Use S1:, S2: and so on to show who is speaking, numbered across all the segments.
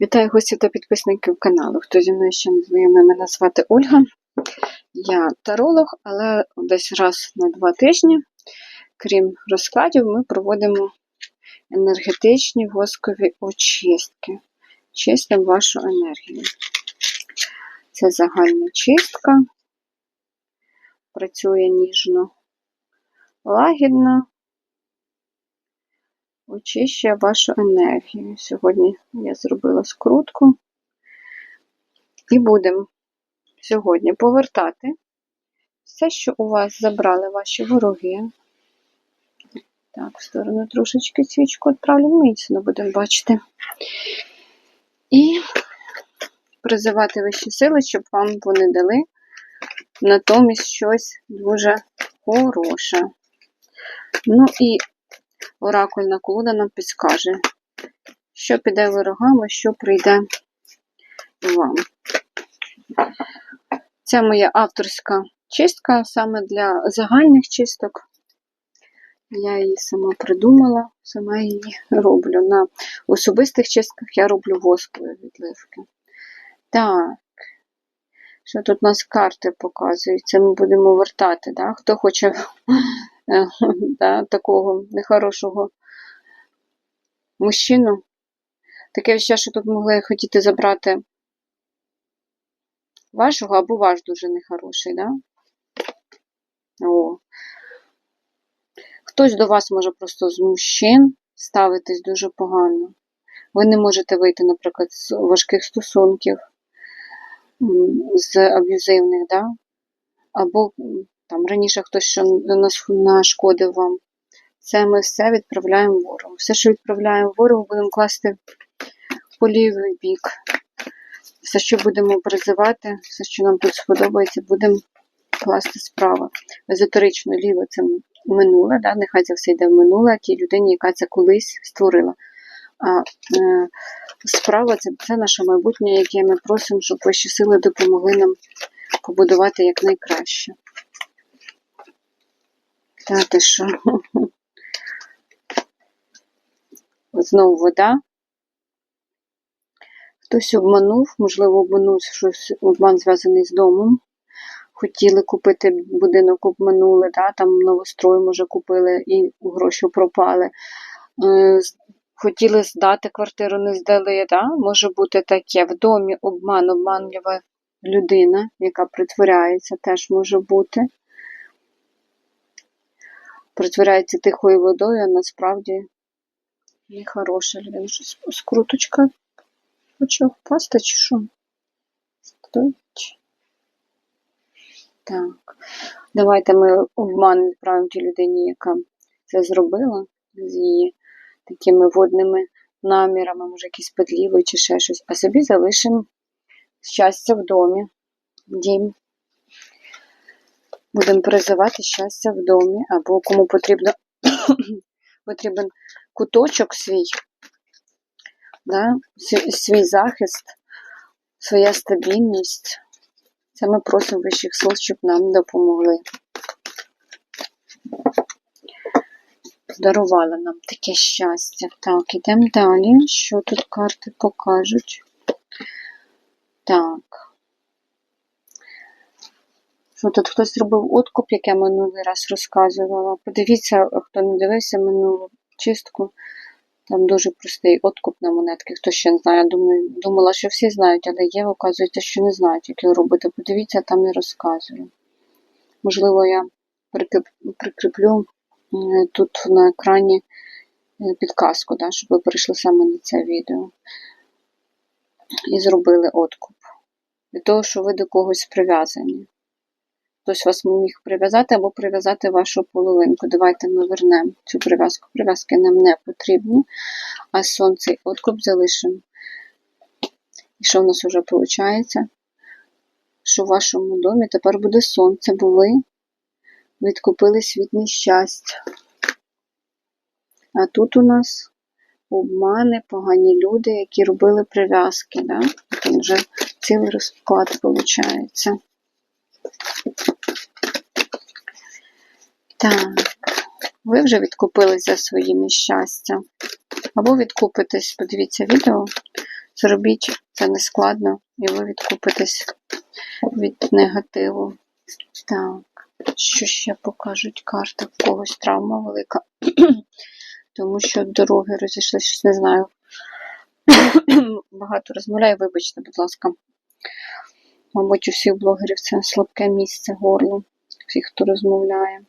S1: Вітаю гостів та підписників каналу. Хто зі мною ще не знайомий, мене звати Ольга. Я таролог, але десь раз на два тижні, крім розкладів, ми проводимо енергетичні воскові очистки. Чистимо вашу енергію. Це загальна чистка. Працює ніжно, лагідно. Очищує вашу енергію. Сьогодні я зробила скрутку. І будемо сьогодні повертати все, що у вас забрали ваші вороги. Так, в сторону трошечки свічку відправлю, не будемо бачити. І призивати вищі сили, щоб вам вони дали натомість щось дуже хороше. Ну і оракульна колода нам підскаже, що піде ворогам, а що прийде вам. Це моя авторська чистка саме для загальних чисток. Я її сама придумала, сама її роблю. На особистих чистках я роблю воскові відливки. Так, що тут у нас карти показують? Це ми будемо вертати. Да? Хто хоче да, такого нехорошого мужчину? Таке ще, що тут могли хотіти забрати вашого або ваш дуже нехороший, да? О. Хтось до вас може просто з мужчин ставитись дуже погано. Ви не можете вийти, наприклад, з важких стосунків, з аб'юзивних, да? або там раніше хтось що нашкодив вам. Це ми все відправляємо ворогу. Все, що відправляємо ворогу, будемо класти по лівий бік. Все, що будемо призивати, все, що нам тут сподобається, будемо класти справа. Езотерично ліве це минуле, да? нехай це все йде в минуле, тій людині, яка це колись створила. А е, справа це, це наше майбутнє, яке ми просимо, щоб ваші сили допомогли нам побудувати якнайкраще. Та що? Знову вода. Хтось обманув, можливо, обманув щось, обман зв'язаний з домом. Хотіли купити будинок, обманули, да, там новострой, може, купили і гроші пропали. Хотіли здати квартиру, не здали. Да? Може бути таке. В домі обман, обманлива людина, яка притворяється, теж може бути. Притворяється тихою водою, а насправді нехороша людина. Щось скруточка хоче впасти, чи що? Так. Давайте ми обман відправимо тій людині, яка це зробила з її такими водними намірами, може, якісь подліви чи ще щось, а собі залишимо щастя в домі, дім. Будемо призивати щастя в домі, або кому потрібно потрібен куточок свій, да? свій захист, своя стабільність. Це ми просимо вищих сил, щоб нам допомогли. Дарували нам таке щастя. Так, ідемо далі. Що тут карти покажуть? Так. Що тут хтось робив откуп, як я минулий раз розказувала. Подивіться, хто не дивився минулу чистку. Там дуже простий откуп на монетки. Хто ще не знає, думаю, думала, що всі знають, але є, оказується, що не знають, як його робити. Подивіться, там не розказую. Можливо, я прикріплю тут на екрані е, підказку, да, щоб ви перейшли саме на це відео. І зробили откуп. Від того, що ви до когось прив'язані. Хтось вас міг прив'язати або прив'язати вашу половинку. Давайте ми вернемо цю прив'язку. Прив'язки нам не потрібні, а сонце і откуп залишимо. І що в нас вже виходить? Що в вашому домі тепер буде сонце, бо ви відкупились від нещастя. А тут у нас обмани, погані люди, які робили прив'язки. Да? Тут вже цілий розклад виходить. Так, ви вже відкупились за свої нещастя. Або відкупитесь, подивіться відео, Зробіть це не складно, і ви відкупитесь від негативу. Так, що ще покажуть карти? В когось травма велика. Тому що дороги розійшлися, щось не знаю. Багато розмовляю, вибачте, будь ласка. Мабуть, у всіх блогерів це слабке місце горло, всіх, хто розмовляє.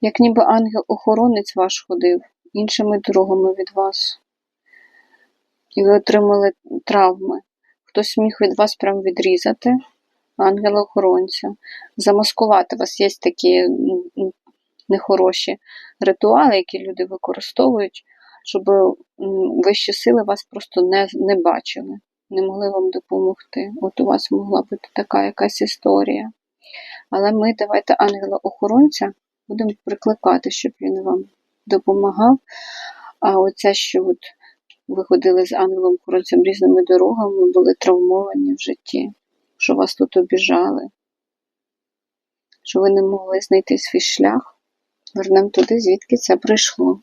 S1: Як ніби ангел-охоронець ваш ходив іншими дорогами від вас. І ви отримали травми. Хтось міг від вас прям відрізати ангела-охоронця, замаскувати. Вас є такі нехороші ритуали, які люди використовують, щоб вищі сили вас просто не, не бачили, не могли вам допомогти. От у вас могла бути така якась історія. Але ми давайте ангела-охоронця будемо прикликати, щоб він вам допомагав. А оце, що от ви ходили з ангелом-охоронцем різними дорогами, були травмовані в житті, що вас тут обіжали, що ви не могли знайти свій шлях, вернемо туди, звідки це прийшло.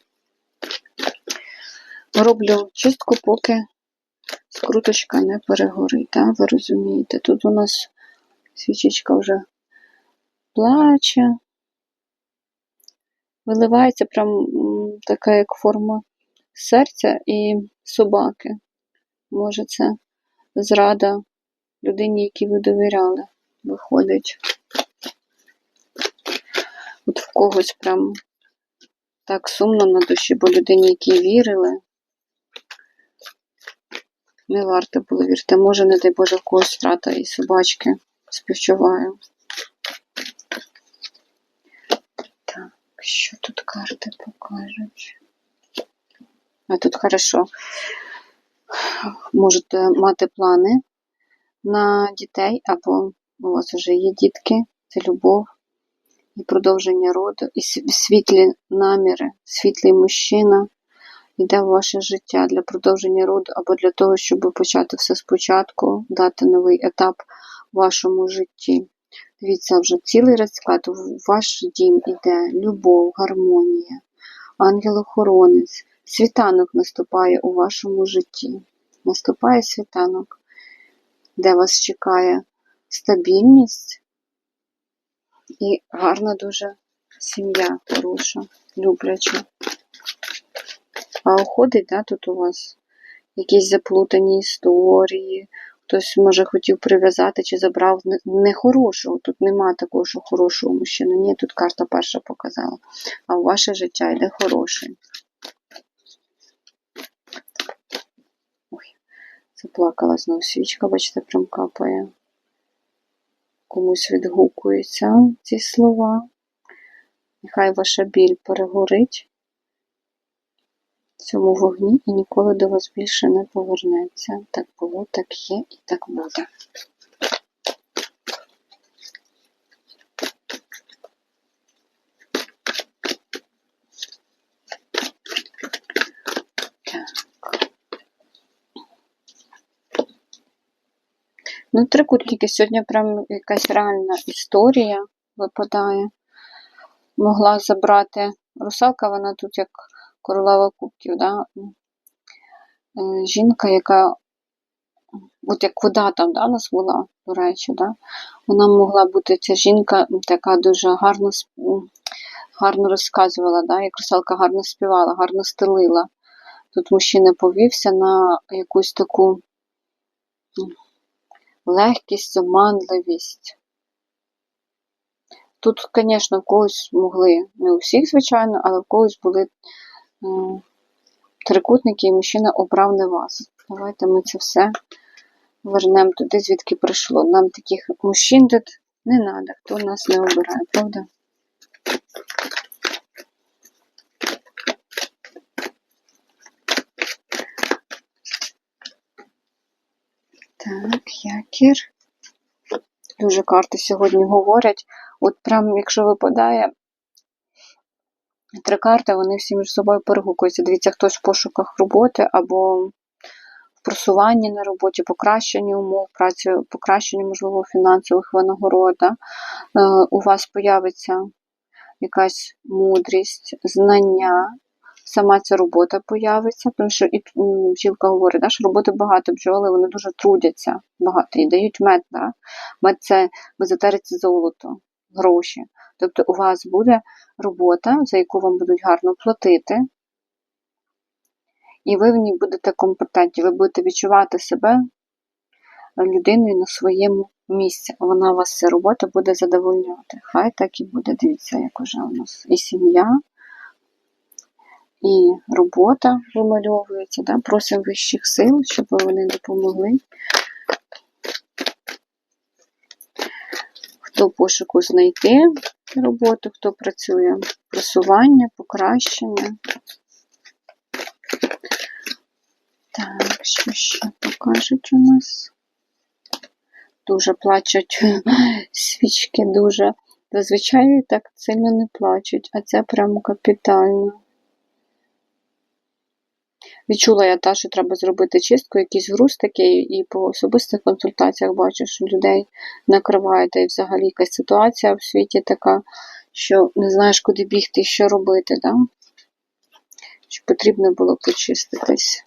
S1: Роблю чистку, поки скруточка не перегорить, так? ви розумієте. Тут у нас свічечка вже плаче, виливається прям така як форма серця і собаки. Може, це зрада людині, якій ви довіряли, виходить. От в когось прям так сумно на душі, бо людині, якій вірили, не варто було вірити. Може, не дай Боже, когось втрата і собачки. Співчуваю. Що тут карти покажуть? А тут хорошо. Можете мати плани на дітей, або у вас вже є дітки, це любов і продовження роду, і світлі наміри, світлий мужчина йде в ваше життя для продовження роду, або для того, щоб почати все спочатку, дати новий етап вашому житті. Дивіться, вже цілий розклад в ваш дім іде любов, гармонія, ангел-охоронець, світанок наступає у вашому житті. Наступає світанок, де вас чекає стабільність і гарна дуже сім'я хороша, любляча. А уходить, да, тут у вас якісь заплутані історії, хтось, може, хотів прив'язати чи забрав нехорошого. Тут нема такого, що хорошого мужчини. Ні, тут карта перша показала. А в ваше життя йде хороший. Ой, заплакала знову свічка, бачите, прям капає. Комусь відгукуються ці слова. Нехай ваша біль перегорить в цьому вогні і ніколи до вас більше не повернеться. Так було, так є і так буде. Ну, трикутники сьогодні прям якась реальна історія випадає. Могла забрати русалка, вона тут як королева кубків, да? Е, жінка, яка, от як вода там да, нас була, до речі, да? вона могла бути ця жінка така дуже гарно, гарно розказувала, да? як русалка гарно співала, гарно стелила. Тут мужчина повівся на якусь таку легкість, оманливість. Тут, звісно, в когось могли, не у всіх, звичайно, але в когось були трикутники, і мужчина обрав не вас. Давайте ми це все вернемо туди, звідки прийшло. Нам таких мужчин тут не треба, хто нас не обирає, правда? Так, якір. Дуже карти сьогодні говорять. От прям, якщо випадає три карти, вони всі між собою перегукуються. Дивіться, хтось в пошуках роботи або в просуванні на роботі, покращенні умов праці, покращенні, можливо, фінансових винагород. Е, У вас появиться якась мудрість, знання, сама ця робота появиться, тому що і м, бджілка говорить, да, що роботи багато, бджоли вони дуже трудяться багато і дають мед. Да? Мед це в золото, гроші. Тобто у вас буде робота, за яку вам будуть гарно платити, і ви в ній будете компетентні, ви будете відчувати себе людиною на своєму місці. Вона вас ця робота буде задовольняти. Хай так і буде. Дивіться, як уже у нас і сім'я, і робота вимальовується. Да? Просимо вищих сил, щоб вони допомогли. Хто пошуку знайти роботу, хто працює просування, покращення. Так, що ще покажуть у нас? Дуже плачуть свічки, дуже. Зазвичай так сильно не плачуть, а це прямо капітально. Відчула я та, що треба зробити чистку, якийсь груз такий, і по особистих консультаціях бачу, що людей накриває, та й взагалі якась ситуація в світі така, що не знаєш, куди бігти і що робити, да? Що потрібно було почиститись.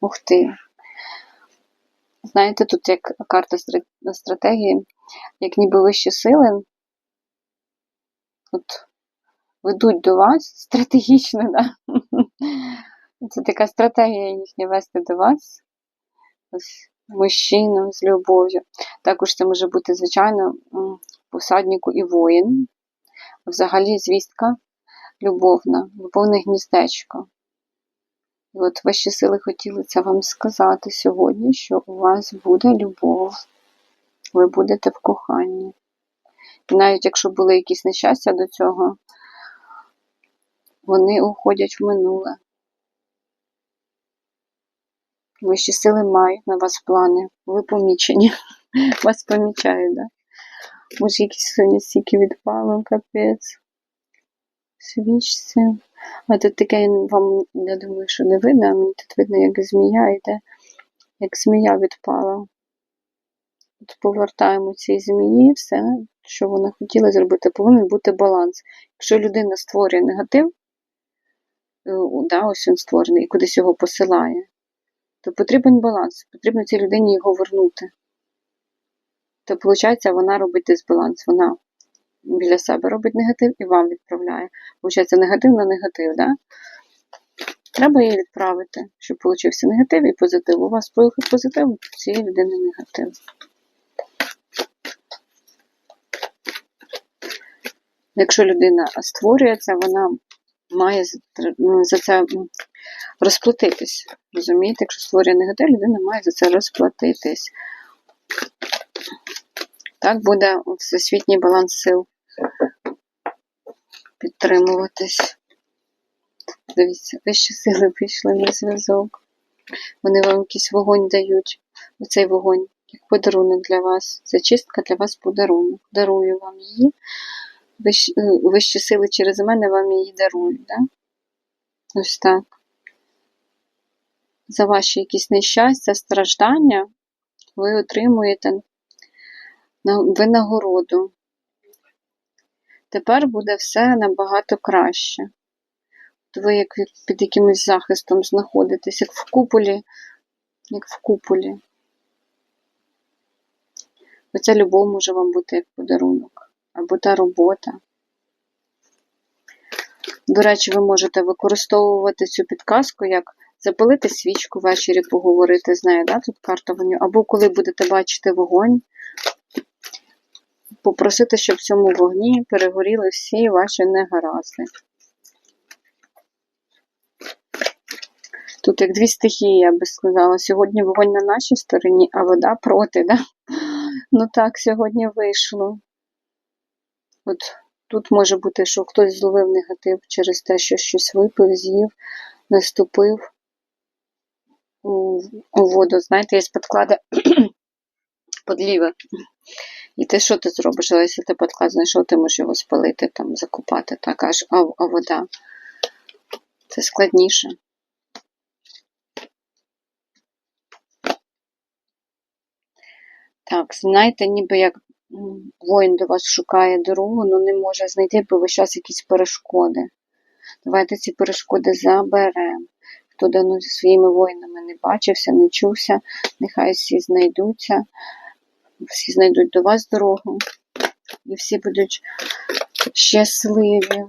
S1: Ух ти. Знаєте, тут як карта стратегії, як ніби вищі сили от, ведуть до вас стратегічно, да? Це така стратегія їхня вести до вас. Мужчину з любов'ю. Також це може бути, звичайно, посаднику і воїн. Взагалі звістка любовна, любовне гніздечко. І от ваші сили хотіли це вам сказати сьогодні, що у вас буде любов, ви будете в коханні. І навіть якщо були якісь нещастя до цього, вони уходять в минуле. Вищі сили мають на вас плани. Ви помічені. Вас помічають, да? Може, якісь сьогодні стільки відпало, капець. Свічці. А тут таке вам, я думаю, що не видно, а мені тут видно, як змія йде, як змія відпала. От повертаємо цій змії все, що вона хотіла зробити, повинен бути баланс. Якщо людина створює негатив, е, да, ось він створений, і кудись його посилає, то потрібен баланс, потрібно цій людині його вернути. То, виходить, вона робить дисбаланс. Вона біля себе робить негатив і вам відправляє. Получається, негатив на негатив, да? Треба її відправити, щоб получився негатив і позитив. У вас позитив, у цієї людини негатив. Якщо людина створює це, вона має за- ну, це розплатитись. Розумієте, якщо створює негатив, людина має за це розплатитись. Так буде всесвітній баланс сил підтримуватись. Дивіться, вищі сили вийшли на зв'язок. Вони вам якийсь вогонь дають. Оцей вогонь, як подарунок для вас. Це чистка для вас подарунок. Дарую вам її. Вищі, е, вищі сили через мене вам її дарують. Да? Ось так. За ваші якісь нещастя, страждання ви отримуєте на- винагороду. Тепер буде все набагато краще. От ви як під якимось захистом знаходитесь, як в куполі, як в куполі. Оця любов може вам бути як подарунок, або та робота. До речі, ви можете використовувати цю підказку, як запалити свічку ввечері, поговорити з нею, да? тут карта вогню, або коли будете бачити вогонь, попросити, щоб в цьому вогні перегоріли всі ваші негаразди. Тут як дві стихії, я би сказала. Сьогодні вогонь на нашій стороні, а вода проти, да? Ну так, сьогодні вийшло. От тут може бути, що хтось зловив негатив через те, що щось випив, з'їв, наступив у, воду. Знаєте, є підклади подліве. І ти що ти зробиш? Але якщо ти підклад знайшов, ти можеш його спалити, там, закопати, так, аж, а, а вода. Це складніше. Так, знаєте, ніби як воїн до вас шукає дорогу, але не може знайти, бо весь час якісь перешкоди. Давайте ці перешкоди заберемо. Хто давно зі своїми воїнами не бачився, не чувся, нехай всі знайдуться, всі знайдуть до вас дорогу, і всі будуть щасливі.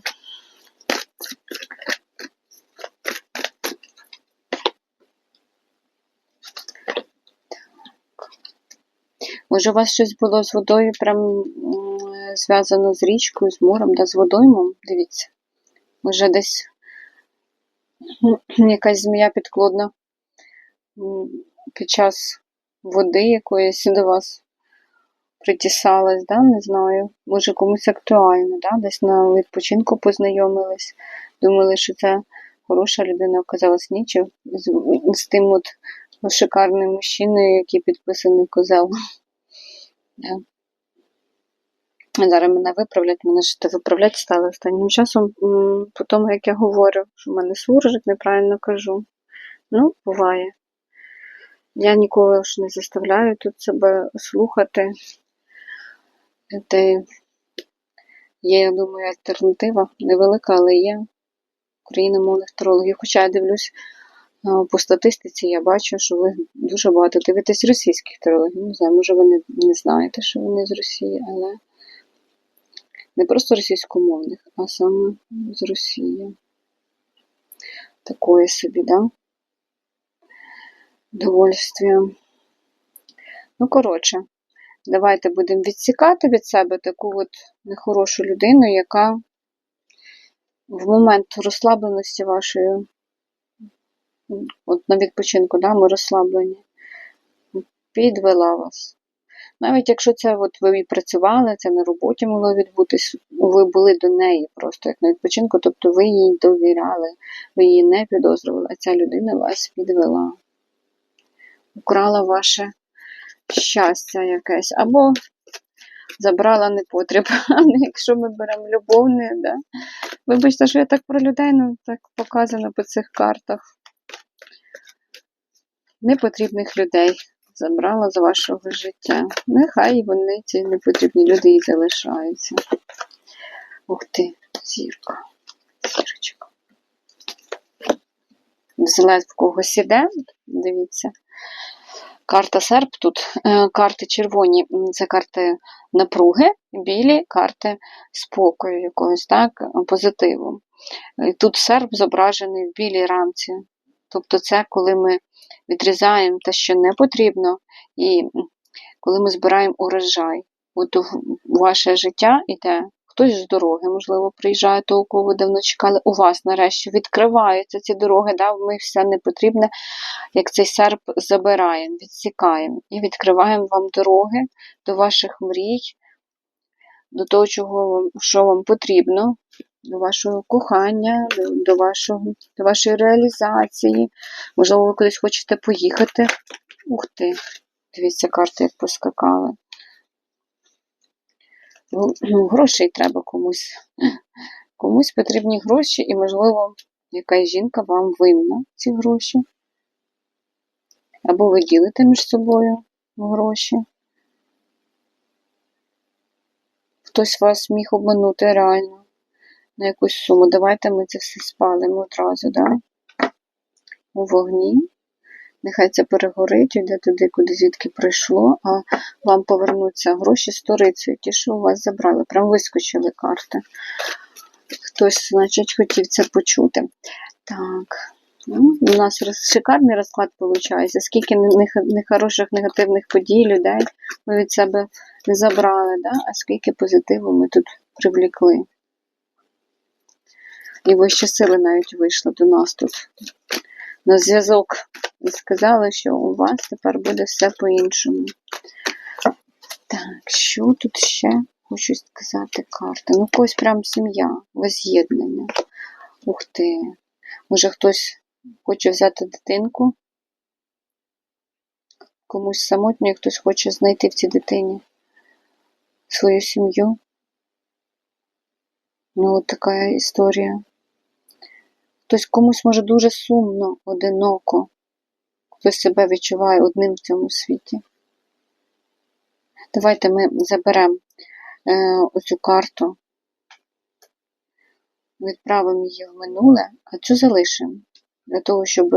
S1: Може, у вас щось було з водою, прям зв'язано з річкою, з морем, да, з водоймом? Дивіться. Може, десь якась змія підклодна під час води якоїсь до вас притісалась, да? не знаю. Може, комусь актуально, да? десь на відпочинку познайомились, думали, що це хороша людина, оказалась ні, чи з, з тим от шикарним мужчиною, який підписаний козел. Да. Зараз мене виправлять, мене ж виправлять стали останнім часом, по тому, як я говорю, що в мене суржик, неправильно кажу. Ну, буває. Я ніколи ж не заставляю тут себе слухати. Де є, я думаю, альтернатива невелика, але є україномовних тарологів. Хоча я дивлюсь е, по статистиці, я бачу, що ви дуже багато дивитесь російських тарологів. Не знаю, може ви не, не знаєте, що вони з Росії, але не просто російськомовних, а саме з Росії. Такое собі, да? Довольствие. Ну, коротше, давайте будемо відсікати від себе таку от нехорошу людину, яка в момент розслабленості вашої, от на відпочинку, да, ми розслаблені, підвела вас. Навіть якщо це от ви працювали, це на роботі могло відбутись, ви були до неї просто як на відпочинку, тобто ви їй довіряли, ви її не підозрювали, а ця людина вас підвела, украла ваше щастя якесь, або забрала непотріб. Якщо ми беремо любовне, да? вибачте, що я так про людей, ну так показано по цих картах. Непотрібних людей забрала з вашого життя. Нехай вони, ці непотрібні люди, і залишаються. Ух ти, зірка, зірочка. Взлет в когось іде, дивіться. Карта серп тут, е, карти червоні, це карти напруги, білі карти спокою якогось, так, позитиву. І Тут серп зображений в білій рамці. Тобто це коли ми відрізаємо те, що не потрібно, і коли ми збираємо урожай. От в ваше життя іде хтось з дороги, можливо, приїжджає того, кого ви давно чекали. У вас нарешті відкриваються ці дороги, да? ми все непотрібне, як цей серп забираємо, відсікаємо і відкриваємо вам дороги до ваших мрій, до того, чого що вам потрібно, до вашого кохання, до, вашого, до вашої реалізації. Можливо, ви кудись хочете поїхати. Ух ти, дивіться, карти як поскакали. Ну, Грошей треба комусь. Комусь потрібні гроші, і, можливо, якась жінка вам винна ці гроші. Або ви ділите між собою гроші. Хтось вас міг обманути реально на якусь суму. Давайте ми це все спалимо одразу, да? у вогні. Нехай це перегорить, йде туди, куди звідки прийшло, а вам повернуться гроші сторицею, ті, що у вас забрали. Прям вискочили карти. Хтось, значить, хотів це почути. Так. Ну, у нас шикарний розклад виходить. Скільки нехороших негативних подій людей ми від себе не забрали, да? а скільки позитиву ми тут привлікли. І вищі сили навіть вийшли до нас тут на зв'язок і сказали, що у вас тепер буде все по-іншому. Так, що тут ще хочу сказати карти? Ну, когось прям сім'я, воз'єднання. Ух ти. Може хтось хоче взяти дитинку? Комусь самотньо, хтось хоче знайти в цій дитині свою сім'ю. Ну, от така історія. Хтось комусь може дуже сумно, одиноко. Хтось себе відчуває одним в цьому світі. Давайте ми заберемо е, оцю карту. відправимо її в минуле, а цю залишимо. Для того, щоб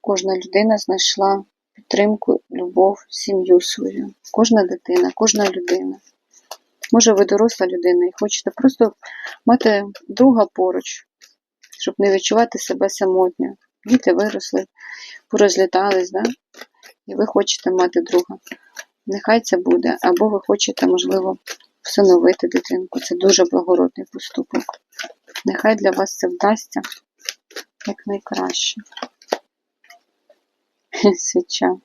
S1: кожна людина знайшла підтримку, любов, сім'ю свою. Кожна дитина, кожна людина. Може, ви доросла людина і хочете просто мати друга поруч, щоб не відчувати себе самотньо. Діти виросли, порозлітались, да? і ви хочете мати друга. Нехай це буде. Або ви хочете, можливо, всиновити дитинку. Це дуже благородний поступок. Нехай для вас це вдасться як найкраще. Свіча.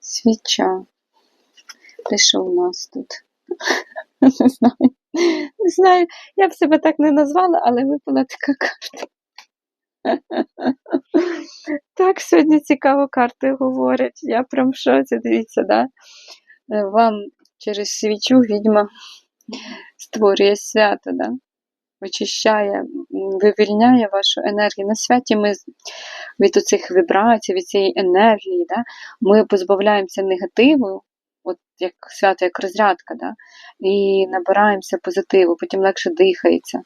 S1: Свіча. Те, що у нас тут? Не знаю. Не знаю, я б себе так не назвала, але випала така карта. Так, сьогодні цікаво карти говорять. Я прям в шоці, дивіться, да? Е, Вам через свічу відьма створює свято, да? очищає, вивільняє вашу енергію. На святі ми від оцих вібрацій, від цієї енергії, да? ми позбавляємося негативу, от як свято, як розрядка, да? і набираємося позитиву, потім легше дихається.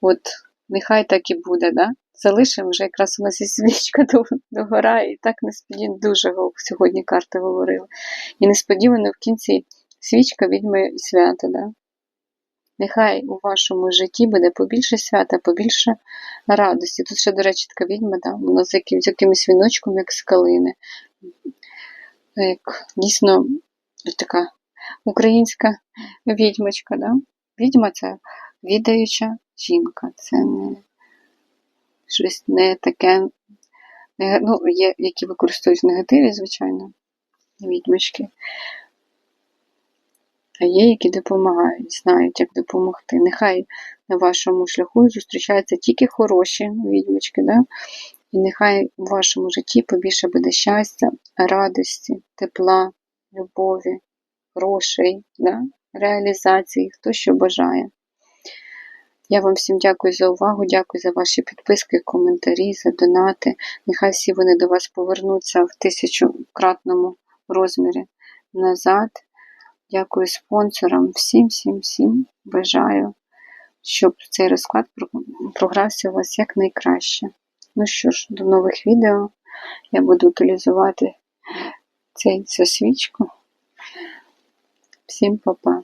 S1: От нехай так і буде, да? Залишимо вже якраз у нас і свічка до- догорає, і так несподівано дуже сьогодні карти говорили. І несподівано в кінці свічка відьми свята, да? Нехай у вашому житті буде побільше свята, побільше радості. Тут ще, до речі, така відьма, да? вона з, яким, з якимось віночком, як з калини. Як дійсно така українська відьмочка. Да? Відьма це відаюча жінка. Це не щось не таке. Ну, є, які використовують в негативі, звичайно, відьмочки. А є, які допомагають, знають, як допомогти. Нехай на вашому шляху зустрічаються тільки хороші відьмочки, да? І нехай у вашому житті побільше буде щастя, радості, тепла, любові, грошей, да? реалізації, хто що бажає. Я вам всім дякую за увагу, дякую за ваші підписки, коментарі, за донати. Нехай всі вони до вас повернуться в тисячократному розмірі назад. Дякую спонсорам, всім, всім, всім бажаю, щоб цей розклад програвся у вас якнайкраще. Ну що ж, до нових відео. Я буду утилізувати цей, цю свічку. Всім па-па.